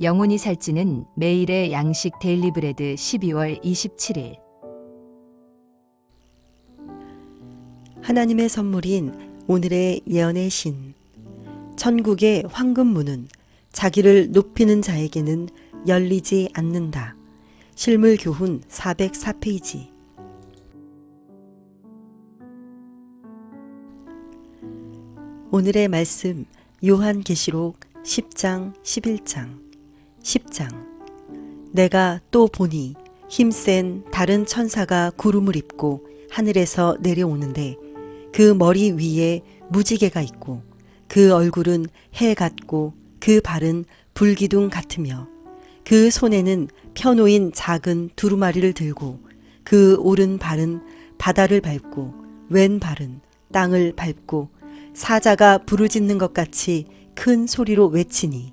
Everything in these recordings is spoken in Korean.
영혼이 살찌는 매일의 양식 데일리 브레드 12월 27일 하나님의 선물인 오늘의 예언의 신. 천국의 황금문은 자기를 높이는 자에게는 열리지 않는다. 실물 교훈 404페이지. 오늘의 말씀 요한계시록 10장 11장 10장. 내가 또 보니 힘센 다른 천사가 구름을 입고 하늘에서 내려오는데 그 머리 위에 무지개가 있고 그 얼굴은 해 같고 그 발은 불기둥 같으며 그 손에는 펴놓인 작은 두루마리를 들고 그 오른 발은 바다를 밟고 왼 발은 땅을 밟고 사자가 부르짖는 것 같이 큰 소리로 외치니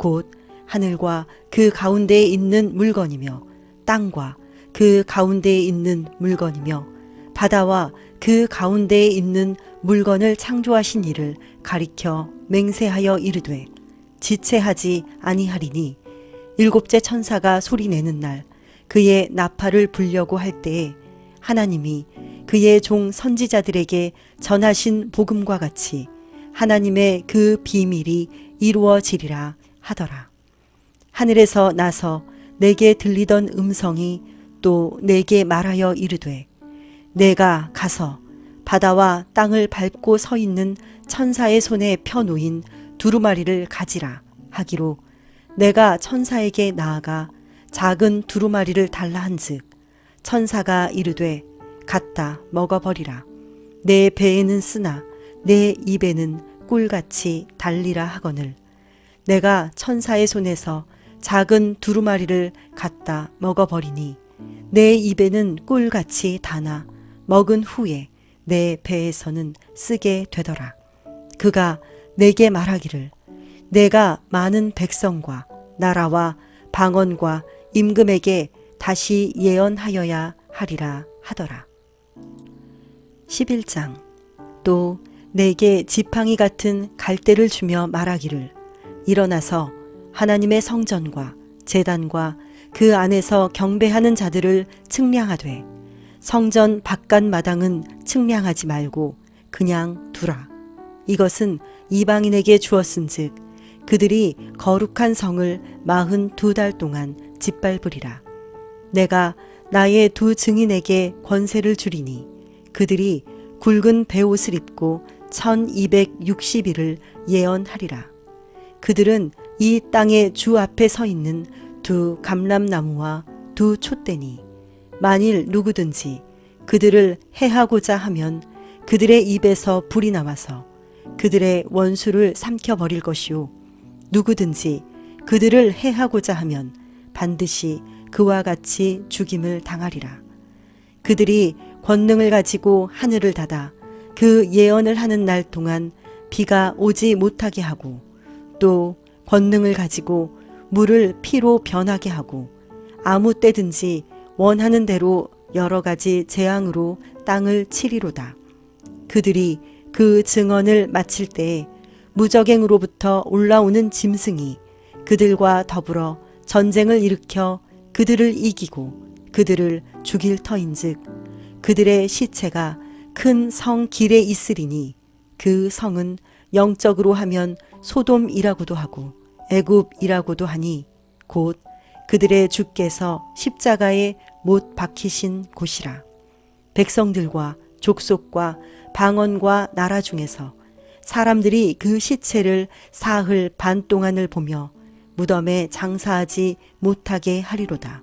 곧 하늘과 그 가운데에 있는 물건이며 땅과 그 가운데에 있는 물건이며 바다와 그 가운데에 있는 물건을 창조하신 이를 가리켜 맹세하여 이르되 지체하지 아니하리니 일곱째 천사가 소리내는 날 그의 나팔을 불려고 할 때에 하나님이 그의 종 선지자들에게 전하신 복음과 같이 하나님의 그 비밀이 이루어지리라 하더라. 하늘에서 나서 내게 들리던 음성이 또 내게 말하여 이르되 내가 가서 바다와 땅을 밟고 서 있는 천사의 손에 펴놓인 두루마리를 가지라 하기로 내가 천사에게 나아가 작은 두루마리를 달라 한즉 천사가 이르되 갖다 먹어버리라 내 배에는 쓰나 내 입에는 꿀같이 달리라 하거늘 내가 천사의 손에서 작은 두루마리를 갖다 먹어버리니 내 입에는 꿀같이 다나 먹은 후에 내 배에서는 쓰게 되더라. 그가 내게 말하기를 내가 많은 백성과 나라와 방언과 임금에게 다시 예언하여야 하리라 하더라. 11장 또 내게 지팡이 같은 갈대를 주며 말하기를 일어나서 하나님의 성전과 재단과 그 안에서 경배하는 자들을 측량하되 성전 바깥 마당은 측량하지 말고 그냥 두라. 이것은 이방인에게 주었은즉 그들이 거룩한 성을 마흔 두 달 동안 짓밟으리라. 내가 나의 두 증인에게 권세를 주리니 그들이 굵은 베옷을 입고 1260일을 예언하리라. 그들은 이 땅의 주 앞에 서 있는 두 감람나무와 두 촛대니 만일 누구든지 그들을 해하고자 하면 그들의 입에서 불이 나와서 그들의 원수를 삼켜 버릴 것이요 누구든지 그들을 해하고자 하면 반드시 그와 같이 죽임을 당하리라. 그들이 권능을 가지고 하늘을 닫아 그 예언을 하는 날 동안 비가 오지 못하게 하고 또 권능을 가지고 물을 피로 변하게 하고 아무 때든지 원하는 대로 여러 가지 재앙으로 땅을 치리로다. 그들이 그 증언을 마칠 때에 무적행으로부터 올라오는 짐승이 그들과 더불어 전쟁을 일으켜 그들을 이기고 그들을 죽일 터인즉 그들의 시체가 큰 성 길에 있으리니 그 성은 영적으로 하면 소돔이라고도 하고 애굽이라고도 하니 곧 그들의 주께서 십자가에 못 박히신 곳이라. 백성들과 족속과 방언과 나라 중에서 사람들이 그 시체를 사흘 반 동안을 보며 무덤에 장사하지 못하게 하리로다.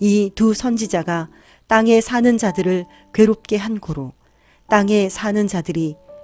이 두 선지자가 땅에 사는 자들을 괴롭게 한 고로 땅에 사는 자들이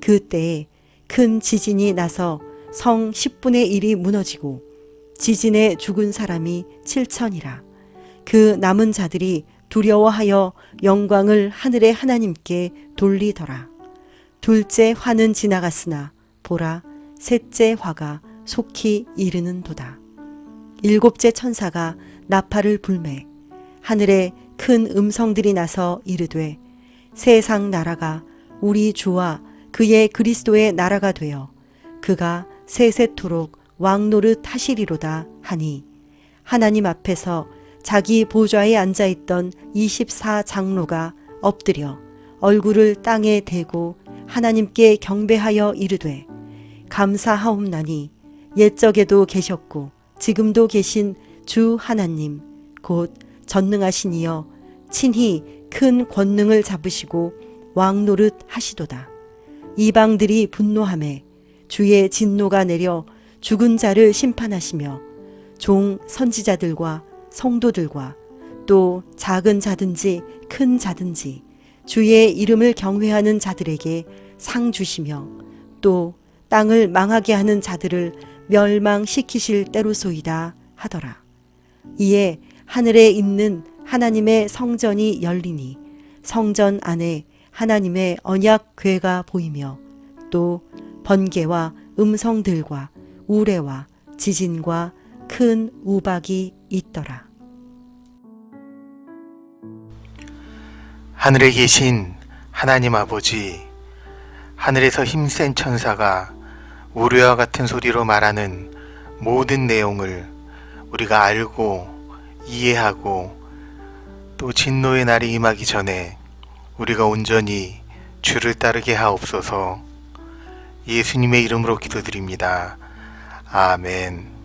그때에 큰 지진이 나서 성 10분의 1이 무너지고 지진에 죽은 사람이 7천이라. 그 남은 자들이 두려워하여 영광을 하늘의 하나님께 돌리더라. 둘째 화는 지나갔으나 보라 셋째 화가 속히 이르는도다. 일곱째 천사가 나팔을 불매 하늘에 큰 음성들이 나서 이르되 세상 나라가 우리 주와 그의 그리스도의 나라가 되어 그가 세세토록 왕노릇 하시리로다 하니 하나님 앞에서 자기 보좌에 앉아 있던 24 장로가 엎드려 얼굴을 땅에 대고 하나님께 경배하여 이르되 감사하옵나니 옛적에도 계셨고 지금도 계신 주 하나님 곧 전능하신 이여 친히 큰 권능을 잡으시고 왕노릇 하시도다 이방들이 분노함에 주의 진노가 내려 죽은 자를 심판하시며 종 선지자들과 성도들과 또 작은 자든지 큰 자든지 주의 이름을 경외하는 자들에게 상 주시며 또 땅을 망하게 하는 자들을 멸망시키실 때로소이다 하더라. 이에 하늘에 있는 하나님의 성전이 열리니 성전 안에 하나님의 언약 궤가 보이며 또 번개와 음성들과 우레와 지진과 큰 우박이 있더라. 하늘에 계신 하나님 아버지, 하늘에서 힘센 천사가 우리와 같은 소리로 말하는 모든 내용을 우리가 알고 이해하고 또 진노의 날이 임하기 전에 우리가 온전히 주를 따르게 하옵소서 예수님의 이름으로 기도드립니다. 아멘.